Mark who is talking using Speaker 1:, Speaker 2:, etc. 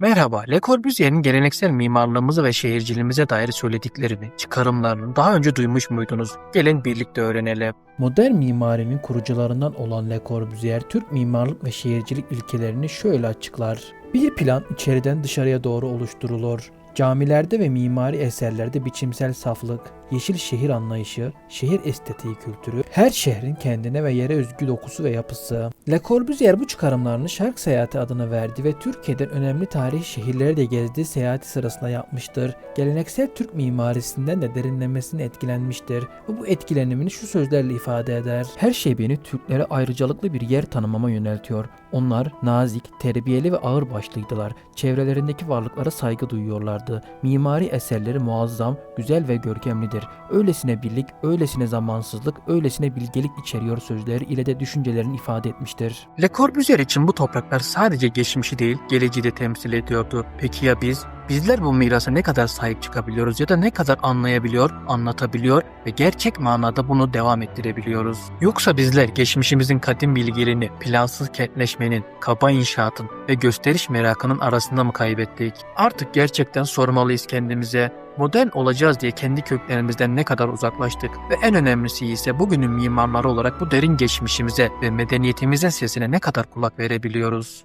Speaker 1: Merhaba, Le Corbusier'in geleneksel mimarlığımıza ve şehirciliğimize dair söylediklerini, çıkarımlarını daha önce duymuş muydunuz? Gelin birlikte öğrenelim.
Speaker 2: Modern mimarinin kurucularından olan Le Corbusier, Türk mimarlık ve şehircilik ilkelerini şöyle açıklar. Bir plan içeriden dışarıya doğru oluşturulur. Camilerde ve mimari eserlerde biçimsel saflık, yeşil şehir anlayışı, şehir estetiği kültürü, her şehrin kendine ve yere özgü dokusu ve yapısı. Le Corbusier bu çıkarımlarını Şark Seyahati adını verdi ve Türkiye'den önemli tarihi şehirleri de gezdiği seyahati sırasında yapmıştır. Geleneksel Türk mimarisinden de derinlemesine etkilenmiştir ve bu etkilenimini şu sözlerle ifade eder. Her şey beni Türklere ayrıcalıklı bir yer tanımama yöneltiyor. Onlar nazik, terbiyeli ve ağır başlıydılar. Çevrelerindeki varlıklara saygı duyuyorlardı. Mimari eserleri muazzam, güzel ve görkemlidir. Öylesine birlik, öylesine zamansızlık, öylesine bilgelik içeriyor sözleri ile de düşüncelerini ifade etmiştir.
Speaker 1: Le Corbusier için bu topraklar sadece geçmişi değil, geleceği de temsil ediyordu. Peki ya biz? Bizler bu mirasa ne kadar sahip çıkabiliyoruz ya da ne kadar anlayabiliyor, anlatabiliyor ve gerçek manada bunu devam ettirebiliyoruz? Yoksa bizler geçmişimizin kadim bilgilerini plansız kentleşmenin, kaba inşaatın ve gösteriş merakının arasında mı kaybettik? Artık gerçekten sormalıyız kendimize. Modern olacağız diye kendi köklerimizden ne kadar uzaklaştık ve en önemlisi ise bugünün mimarları olarak bu derin geçmişimize ve medeniyetimizin sesine ne kadar kulak verebiliyoruz?